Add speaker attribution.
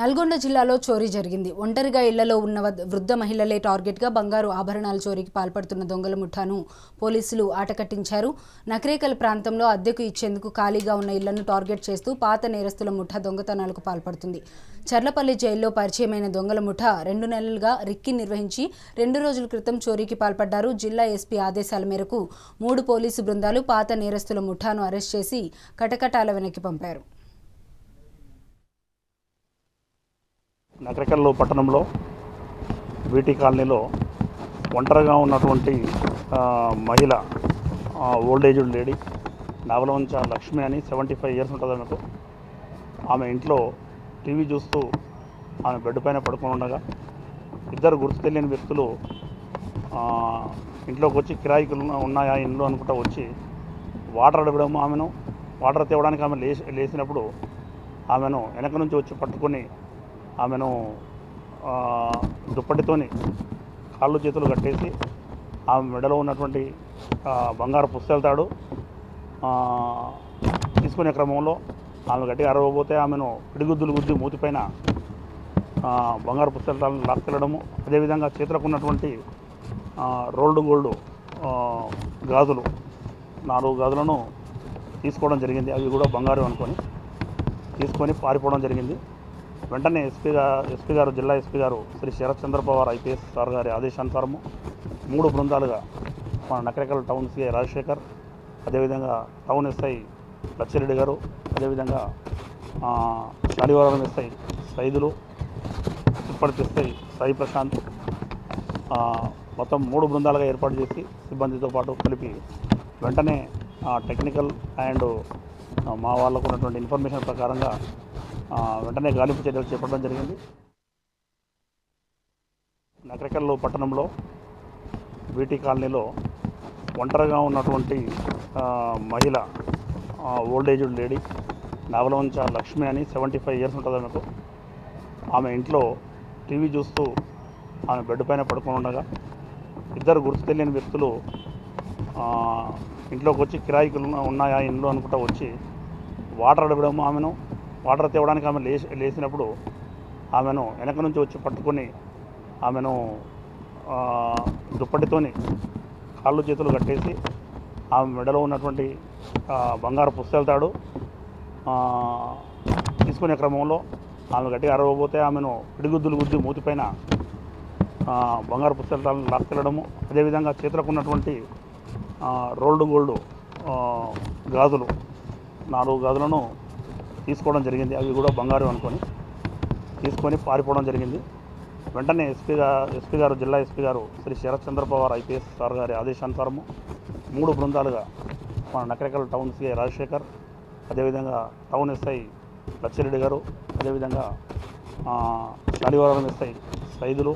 Speaker 1: నల్గొండ జిల్లాలో చోరీ జరిగింది. ఒంటరిగా ఇళ్ళలో ఉన్న వృద్ధ మహిళలే టార్గెట్గా బంగారు ఆభరణాల చోరీకి పాల్పడుతున్న దొంగల ముఠాను పోలీసులు ఆటకట్టించారు. నకరేకల్ ప్రాంతంలో అద్దెకు ఇచ్చేందుకు ఖాళీగా ఉన్న ఇళ్ళను టార్గెట్ చేస్తూ పాత నేరస్తుల ముఠా దొంగతనాలకు పాల్పడుతుంది. చర్లపల్లి జైల్లో పరిచయమైన దొంగల ముఠా రెండు నెలలుగా రిక్కి నిర్వహించి రెండు రోజుల క్రితం చోరీకి పాల్పడ్డారు. జిల్లా ఎస్పీ ఆదేశాల మేరకు మూడు పోలీసు బృందాలు పాత నేరస్తుల ముఠాను అరెస్ట్ చేసి కటకటాల వెనక్కి పంపారు.
Speaker 2: నకరికల్లు పట్టణంలో బీటీ కాలనీలో ఒంటరిగా ఉన్నటువంటి మహిళ old aged lady Navalavancha Lakshmi అని సెవెంటీ ఫైవ్ ఇయర్స్ ఉంటుంది ఆమెకు. ఆమె ఇంట్లో టీవీ చూస్తూ ఆమె బెడ్ పైన పడుకొని ఉండగా ఇద్దరు గుర్తు తెలియని వ్యక్తులు ఇంట్లోకి వచ్చి కిరాయికి ఉన్నాయా ఇంట్లో అనుకుంటా వచ్చి వాటర్ అడగడం ఆమెను. వాటర్ తేవడానికి ఆమె లేచి లేచినప్పుడు ఆమెను వెనక నుంచి వచ్చి పట్టుకొని ఆమెను దుప్పటితోని కాళ్ళు చేతులు కట్టేసి ఆమె మెడలో ఉన్నటువంటి బంగారు పుస్తెళ్తాడు తీసుకునే క్రమంలో ఆమె గట్టిగా అరవబోతే ఆమెను పిడిగుద్దులు గుద్ది మూతిపైన బంగారు పుస్తకాలను లాక్కెళ్ళడము. అదేవిధంగా చేతులకు ఉన్నటువంటి రోల్డ్ గోల్డ్ గాజులు నాలుగు గాజులను తీసుకోవడం జరిగింది. అవి కూడా బంగారు అనుకొని తీసుకొని పారిపోవడం జరిగింది. వెంటనే ఎస్పీ గారు ఎస్పీ గారు జిల్లా ఎస్పీ గారు శ్రీ శరత్ చంద్ర ఐపీఎస్ సార్ గారి ఆదేశానుసారము మూడు బృందాలుగా మన నకరికల్ టౌన్ సిఐ రాజశేఖర్ అదేవిధంగా టౌన్ ఎస్ఐ లచ్చిరెడ్డి గారు అదేవిధంగా శాలివారం ఎస్ఐ సైదులు ఇప్పటి ఎస్ఐ సాయి ప్రశాంత్ మొత్తం మూడు బృందాలుగా ఏర్పాటు చేసి సిబ్బందితో పాటు కలిపి వెంటనే టెక్నికల్ అండ్ మా వాళ్ళకు ఉన్నటువంటి ఇన్ఫర్మేషన్ ప్రకారంగా వెంటనే గాలింపు చర్యలు చేపట్టడం జరిగింది. నకరికల్లు పట్టణంలో బీటీ కాలనీలో ఒంటరిగా ఉన్నటువంటి మహిళ old aged lady Navalavancha Lakshmi అని సెవెంటీ ఫైవ్ ఇయర్స్ ఉంటుంది ఆమెకు. ఆమె ఇంట్లో టీవీ చూస్తూ ఆమె బెడ్ పైన పడుకొని ఉండగా ఇద్దరు గుర్తు తెలియని వ్యక్తులు ఇంట్లోకి వచ్చి కిరాయికి ఉన్నాయా ఇంట్లో అనుకుంటా వచ్చి వాటర్ అడగడం ఆమెను. వాటర్ తేవడానికి ఆమె లేచి లేచినప్పుడు ఆమెను వెనక నుంచి వచ్చి పట్టుకొని ఆమెను దుప్పటితోని కాళ్ళు చేతులు కట్టేసి ఆమె మెడలో ఉన్నటువంటి ఆ, బంగారు పుస్తెళ్తాడు తీసుకునే క్రమంలో ఆమె గట్టిగా అరవబోతే ఆమెను పిడిగుద్దులు గుద్ది మూతిపైన ఆ, బంగారు పుస్తకాలను లాక్కెళ్ళడము. అదేవిధంగా చేతులకు ఉన్నటువంటి రోల్డ్ గోల్డ్ గాజులు నాలుగు గాజులను తీసుకోవడం జరిగింది. అవి కూడా బంగారు అనుకొని తీసుకొని పారిపోవడం జరిగింది. వెంటనే ఎస్పీ గారు ఎస్పీ గారు జిల్లా ఎస్పీ గారు శ్రీ శరత్ చంద్ర ఐపీఎస్ సార్ గారి ఆదేశానుసారము మూడు బృందాలుగా మన నకరికల్ టౌన్ సిఐ రాజశేఖర్ అదేవిధంగా టౌన్ ఎస్ఐ లచ్చిరెడ్డి గారు అదేవిధంగా ఆ, ఎస్ఐ సైదులు